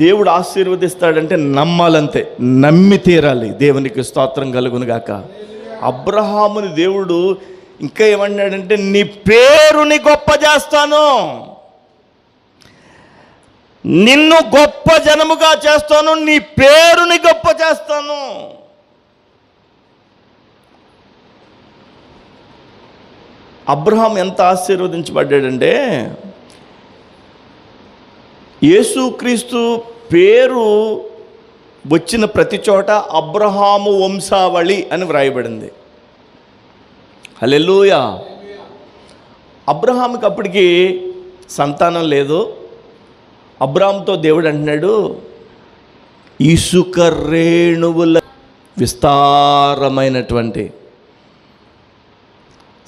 దేవుడు ఆశీర్వదిస్తాడంటే నమ్మాలంతే నమ్మి తీరాలి. దేవునికి స్తోత్రం కలుగునుగాక అబ్రహాముని దేవుడు ఇంకా ఏమన్నాడంటే నీ పేరుని గొప్ప చేస్తాను. నిన్ను గొప్ప జనముగా చేస్తాను. నీ పేరుని గొప్ప చేస్తాను. అబ్రహాం ఎంత ఆశీర్వదించబడ్డాడంటే యేసుక్రీస్తు పేరు వచ్చిన ప్రతి చోట అబ్రహాము వంశావళి అని వ్రాయబడింది. హలెలూయా అబ్రహాంకి అప్పటికి సంతానం లేదు. అబ్రహాంతో దేవుడు అంటున్నాడు ఇసుక రేణువుల విస్తారమైనటువంటి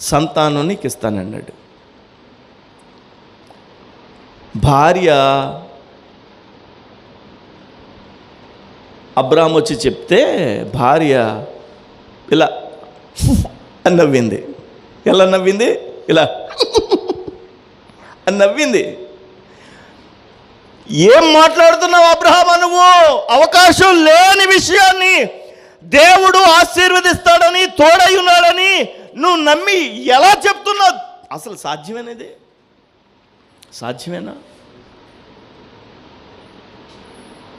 సంతానం నీకు ఇస్తానన్నాడు. భార్య అబ్రామ్ వచ్చి చెప్తే భార్య ఇలా అని నవ్వింది. ఎలా నవ్వింది? ఇలా అని నవ్వింది. ఏం మాట్లాడుతున్నావు అబ్రహామా నువ్వు? అవకాశం లేని విషయాన్ని దేవుడు ఆశీర్వదిస్తాడని తోడై ఉన్నాడని నువ్వు నమ్మి ఎలా చెప్తున్నావు? అసలు సాధ్యమేనేది సాధ్యమేనా?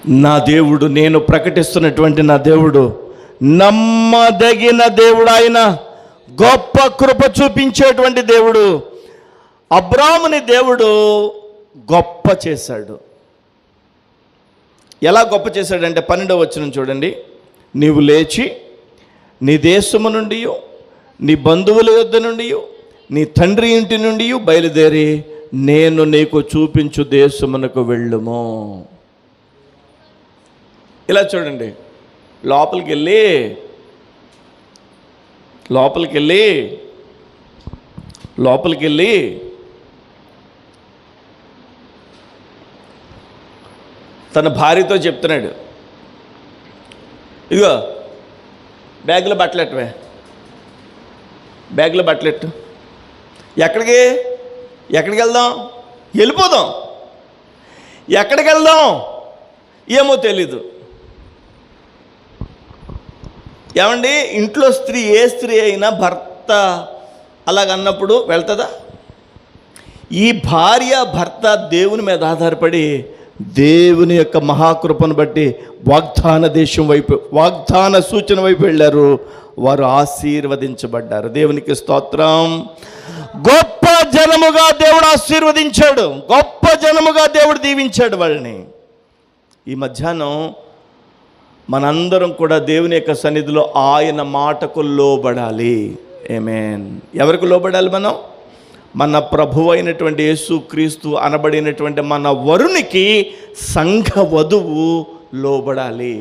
నా దేవుడు నేను ప్రకటిస్తున్నటువంటి నా దేవుడు నమ్మదగిన దేవుడు ఆయన గొప్ప కృప చూపించేటువంటి దేవుడు అబ్రాముని దేవుడు గొప్ప చేశాడు. ఎలా గొప్ప చేశాడంటే పన్నెండవ వచ్చిన చూడండి. నీవు లేచి నీ దేశము నుండి నీ బంధువుల యొద్ద నుండి నీ తండ్రి ఇంటి నుండి బయలుదేరి నేను నీకు చూపించు దేశమునకు వెళ్ళుము. ఇలా చూడండి. లోపలికి వెళ్ళి లోపలికి వెళ్ళి లోపలికి వెళ్ళి తన భార్యతో చెప్తున్నాడు. ఇదిగో బ్యాగ్లో బట్టలెట్టవే బ్యాగ్లో బట్టలెట్టు ఎక్కడికి? ఎక్కడికి వెళ్దాం? వెళ్ళిపోదాం. ఎక్కడికి వెళ్దాం? ఏమో తెలీదు. ఏమండి? ఇంట్లో స్త్రీ ఏ స్త్రీ అయినా భర్త అలాగన్నప్పుడు వెళ్తుందా? ఈ భార్య భర్త దేవుని మీద ఆధారపడి దేవుని యొక్క మహాకృపను బట్టి వాగ్దాన దేశం వైపు వాగ్దాన సూచన వైపు వెళ్ళారు. వారు ఆశీర్వదించబడ్డారు. దేవునికి స్తోత్రం. గొప్ప జనముగా దేవుడు ఆశీర్వదించాడు. గొప్ప జనముగా దేవుడు దీవించాడు వాళ్ళని. ఈ మధ్యాహ్నం మనందరం కూడా దేవుని యొక్క సన్నిధిలో ఆయన మాటకు లోబడాలి. ఏమేన్ ఎవరికి లోబడాలి మనం? మన ప్రభు అయినటువంటి యేసు క్రీస్తు అనబడినటువంటి మన వరునికి సంఘ వధువు లోబడాలి.